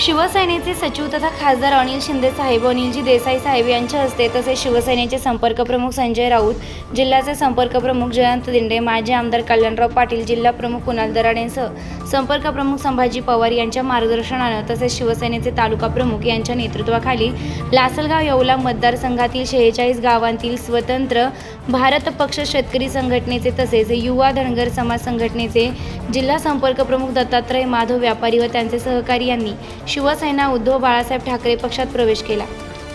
शिवसेनेचे सचिव तथा खासदार अनिल शिंदे साहेब अनिलजी देसाई साहेब यांच्या हस्ते तसेच शिवसेनेचे संपर्क प्रमुख संजय राऊत जिल्ह्याचे संपर्क प्रमुख जयंत दिंडे माजी आमदार कल्याणराव पाटील जिल्हा प्रमुख कुणाल दराडेंसह संपर्क प्रमुख संभाजी पवार यांच्या मार्गदर्शनानं तसेच शिवसेनेचे तालुका प्रमुख यांच्या नेतृत्वाखाली लासलगाव येवला मतदारसंघातील शेहेचाळीस गावांतील स्वतंत्र भारत पक्ष शेतकरी संघटनेचे तसेच युवा धनगर समाज संघटनेचे जिल्हा संपर्क प्रमुख दत्तात्रय माधव व्यापारी व त्यांचे सहकारी यांनी शिवसेना उद्धव बाळासाहेब ठाकरे पक्षात प्रवेश केला.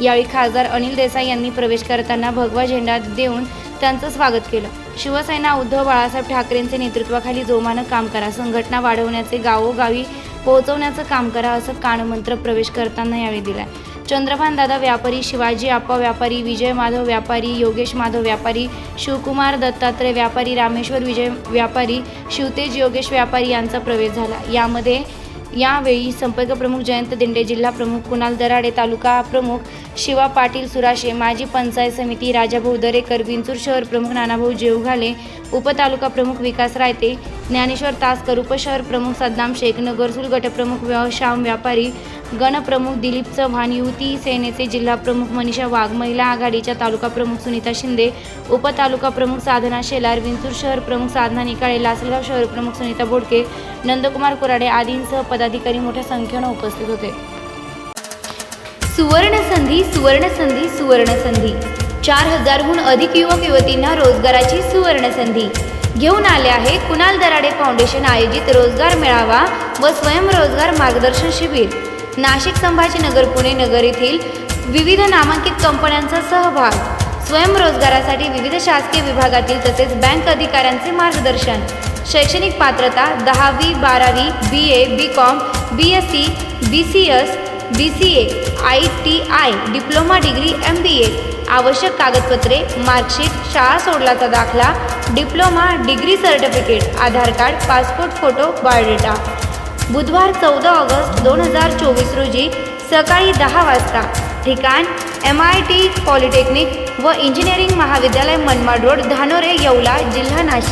यावेळी खासदार अनिल देसाई यांनी प्रवेश करताना भगवा झेंडा देऊन त्यांचं स्वागत केलं. शिवसेना उद्धव बाळासाहेब ठाकरेंचे नेतृत्वाखाली जोमानं काम करा संघटना वाढवण्याचे गावोगावी पोहोचवण्याचं काम करा असं कानमंत्र प्रवेश करताना यावेळी दिलाय. चंद्रभान दादा व्यापारी शिवाजी आप्पा व्यापारी विजय माधव व्यापारी योगेश माधव व्यापारी शिवकुमार दत्तात्रय व्यापारी रामेश्वर विजय व्यापारी शिवतेज योगेश व्यापारी यांचा प्रवेश झाला. यामध्ये यावेळी संपर्क प्रमुख जयंत दिंडे जिल्हा प्रमुख कुणाल दराडे तालुका प्रमुख शिवा पाटील सुराशे माजी पंचायत समिती राजाभाऊ दरेकर विंचूर शहर प्रमुख नानाभाऊ जेवघाले उपतालुका प्रमुख विकास रायते ज्ञानेश्वर तासकर उपशहर प्रमुख सद्दाम शेख नगरसूल गटप्रमुख श्याम व्यापारी गणप्रमुख दिलीप चव्हाण युती सेनेचे जिल्हा प्रमुख मनीषा वाघ महिला आघाडीच्या तालुका प्रमुख सुनीता शिंदे उपतालुका प्रमुख साधना शेलार विंचूर शहर प्रमुख साधना निकाळे लासलगाव शहर प्रमुख सुनीता बोडके नंदकुमार कुराडे आदींसह पदाधिकारी मोठ्या संख्येनं उपस्थित होते. सुवर्ण संधी सुवर्ण संधी सुवर्ण संधी. चार हजारहून अधिक युवक युवतींना रोजगाराची सुवर्ण संधी. घेऊन आले आहे. कुणाल दराडे फाउंडेशन आयोजित रोजगार मेळावा व स्वयंरोजगार मार्गदर्शन शिबिर. नाशिक संभाजीनगर पुणे नगर येथील विविध नामांकित कंपन्यांचा सहभाग. स्वयंरोजगारासाठी विविध शासकीय विभागातील तसेच बँक अधिकाऱ्यांचे मार्गदर्शन. शैक्षणिक पात्रता दहावी बारावी B A B com B S C B C S B C A I T I diploma degree M B A आवश्यक कागदपत्रे मार्कशीट शाळा सोडल्याचा दाखला diploma degree certificate Aadhaar card passport photo biodata. बुधवार चौदा ऑगस्ट दोन हजार चोवीस रोजी सकाळी दहा वाजता ठिकाण एम आय टी पॉलिटेक्निक व इंजिनिअरिंग महाविद्यालय मनमाड रोड धानोरे येवला जिल्हा नाशिक.